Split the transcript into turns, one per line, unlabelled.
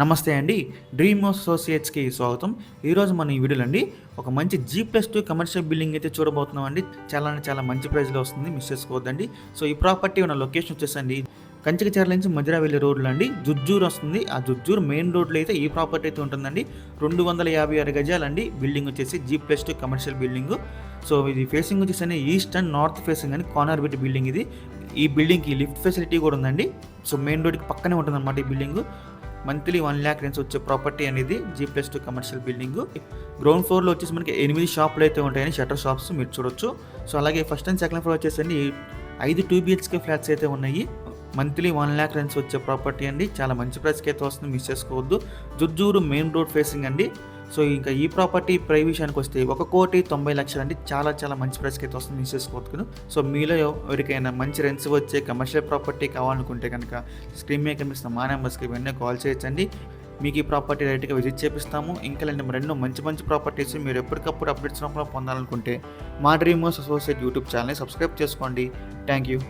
నమస్తే అండి డ్రీమ్ అసోసియేట్స్కి స్వాగతం. ఈరోజు మన ఈ వీడియోలో అండి ఒక మంచి G plus two commercial building అయితే చూడబోతున్నాం అండి చాలా అంటే చాలా మంచి ప్రైస్లో వస్తుంది మిస్ చేసుకోవద్దండి. సో ఈ ప్రాపర్టీ ఉన్న లొకేషన్ వచ్చేసండి కంచికచర్ల నుంచి మధుర వెళ్ళే రోడ్లు అండి. జుజ్జూరు వస్తుంది ఆ జుజ్జూరు మెయిన్ రోడ్లో అయితే ఈ ప్రాపర్టీ అయితే ఉంటుందండి. రెండు వందల యాభై ఆరు గజాలండి బిల్డింగ్ వచ్చేసి G plus two commercial building so ఇది ఫేసింగ్ వచ్చేసి ఈస్ట్ అండ్ నార్త్ ఫేసింగ్ అని కార్నర్ బిట్ బిల్డింగ్ ఇది. ఈ బిల్డింగ్కి లిఫ్ట్ ఫెసిలిటీ కూడా ఉందండి. సో మెయిన్ రోడ్కి పక్కనే ఉంటుందన్నమాట ఈ building monthly one lakh rents వచ్చే ప్రాపర్టీ అనేది G plus two commercial building. Ground ఫ్లోర్లో వచ్చేసి మనకి ఎనిమిది షాపులు అయితే ఉంటాయని షటర్ షాప్స్ మీరు చూడొచ్చు. సో అలాగే ఫస్ట్ అండ్ సెకండ్ ఫ్లోర్ వచ్చేసండి ఐదు టూ బిహెచ్కే ఫ్లాట్స్ అయితే ఉన్నాయి. మంత్లీ వన్ ల్యాక్ రెంట్స్ వచ్చే ప్రాపర్టీ అండి. చాలా మంచి ప్రైస్కి అయితే వస్తుంది మిస్ చేసుకోవద్దు. జుజ్జూరు మెయిన్ రోడ్ ఫేసింగ్ అండి. సో ఇంకా ఈ ప్రాపర్టీ ప్రై విషయానికి వస్తే ఒక కోటి తొంభై లక్షలు అండి. చాలా చాలా మంచి ప్రైస్కి అయితే వస్తుంది మిస్ చేసుకోవద్దు సో మీలో ఎవరికైనా మంచి రెంట్స్ వచ్చే కమర్షియల్ ప్రాపర్టీ కావాలనుకుంటే కనుక స్క్రీన్ మీద కనిపిస్తున్న మా నెంబర్స్కి వెంటనే కాల్ చేయొచ్చండి. మీకు ఈ ప్రాపర్టీ డైరెక్ట్గా విజిట్ చేపిస్తాము. ఇంకా లేదంటే మరెన్నో మంచి మంచి ప్రాపర్టీస్ మీరు ఎప్పటికప్పుడు అప్డేట్స్ రూపంలో పొందాలనుకుంటే మా డ్రీమర్స్ అసోసియేట్ యూట్యూబ్ ఛానల్ని సబ్స్క్రైబ్ చేసుకోండి. Thank you.